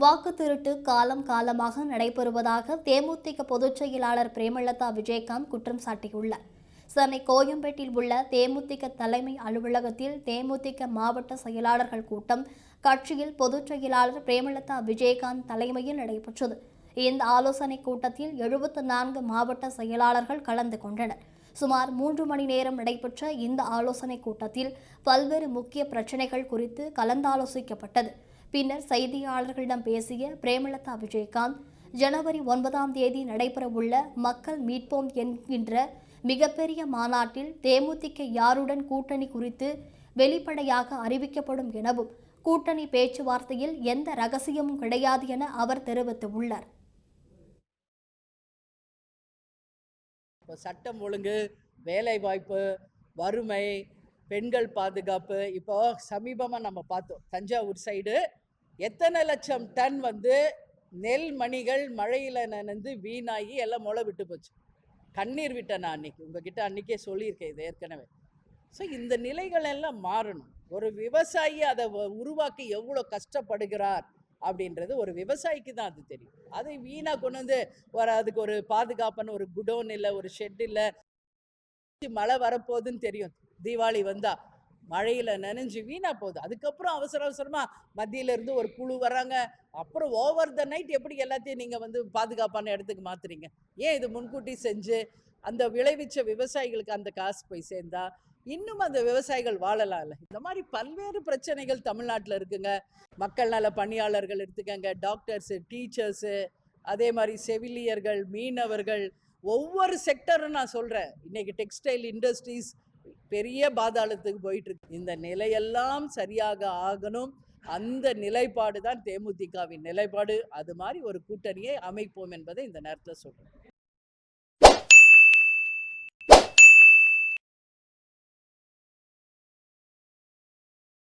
வாக்கு திருட்டு காலம் காலமாக நடைபெறுவதாக தேமுதிக பொதுச் செயலாளர் பிரேமலதா விஜயகாந்த் குற்றம் சாட்டியுள்ளார். சென்னை கோயம்பேட்டில் உள்ள தேமுதிக தலைமை அலுவலகத்தில் தேமுதிக மாவட்ட செயலாளர்கள் கூட்டம் கட்சியில் பொதுச் செயலாளர் பிரேமலதா விஜயகாந்த் தலைமையில் நடைபெற்றது. இந்த ஆலோசனை கூட்டத்தில் எழுபத்து நான்கு மாவட்ட செயலாளர்கள் கலந்து கொண்டனர். சுமார் மூன்று மணி நேரம் நடைபெற்ற இந்த ஆலோசனை கூட்டத்தில் பல்வேறு முக்கிய பிரச்சினைகள் குறித்து கலந்தாலோசிக்கப்பட்டது. பின்னர் செய்தியாளர்களிடம் பேசிய பிரேமலதா விஜயகாந்த் ஜனவரி ஒன்பதாம் தேதி நடைபெறவுள்ள மக்கள் மீட்போம் என்கின்ற மிகப்பெரிய மாநாட்டில் தேமுதிக யாருடன் கூட்டணி குறித்து வெளிப்படையாக அறிவிக்கப்படும் எனவும் கூட்டணி பேச்சுவார்த்தையில் எந்த ரகசியமும் கிடையாது என அவர் தெரிவித்துள்ளார். இப்போ சட்டம் ஒழுங்கு வேலை வாய்ப்பு வறுமை பெண்கள் பாதுகாப்பு இப்போ சமீபமாக நம்ம பார்த்தோம். தஞ்சாவூர் சைடு எத்தனை லட்சம் டன் வந்து நெல் மணிகள் மழையில் நனைந்து வீணாகி எல்லாம் முளை விட்டு போச்சு. கண்ணீர் விட்டேன் நான் அன்னைக்கு. உங்ககிட்ட அன்னைக்கே சொல்லியிருக்கேன் இது ஏற்கனவே. ஸோ இந்த நிலைகள் எல்லாம் மாறணும். ஒரு விவசாயி அதை உருவாக்க எவ்வளோ கஷ்டப்படுகிறார் அப்படின்றது ஒரு விவசாயிக்கு தான் அது தெரியும். அதை வீணாக கொண்டு வந்து ஒரு அதுக்கு ஒரு பாதுகாப்பான ஒரு குடோன் இல்லை ஒரு ஷெட் இல்லை. மழை வரப்போகுதுன்னு தெரியும். தீபாவளி வந்தால் மழையில நனைஞ்சு வீணா போகுது. அதுக்கப்புறம் அவசர அவசரமா மத்தியில இருந்து ஒரு குழு வராங்க அப்புறம் ஓவர் த நைட் எப்படி எல்லாத்தையும் நீங்க வந்து பாதுகாப்பான இடத்துக்கு மாத்துறீங்க? ஏன் இது முன்கூட்டி செஞ்சு அந்த விளைவிச்ச விவசாயிகளுக்கு அந்த காசு போய் சேர்ந்தா இன்னும் அந்த விவசாயிகள் வாழலாம்ல இந்த மாதிரி பல்வேறு பிரச்சனைகள் தமிழ்நாட்டில் இருக்குங்க. மக்கள் நல பணியாளர்கள் எடுத்துக்கங்க. டாக்டர்ஸு டீச்சர்ஸு அதே மாதிரி செவிலியர்கள் மீனவர்கள் ஒவ்வொரு செக்டரும் நான் சொல்கிறேன் இன்னைக்கு டெக்ஸ்டைல் இண்டஸ்ட்ரீஸ் பெரிய பாதாளத்துக்கு போயிட்டு இருக்கு இந்த நிலையெல்லாம் சரியாக ஆகணும். அந்த நிலைப்பாடு தான் தேமுதிகவின் நிலைப்பாடு. அது மாதிரி ஒரு கூட்டணியை அமைப்போம் என்பதை இந்த நேரத்தில் சொல்கிறேன்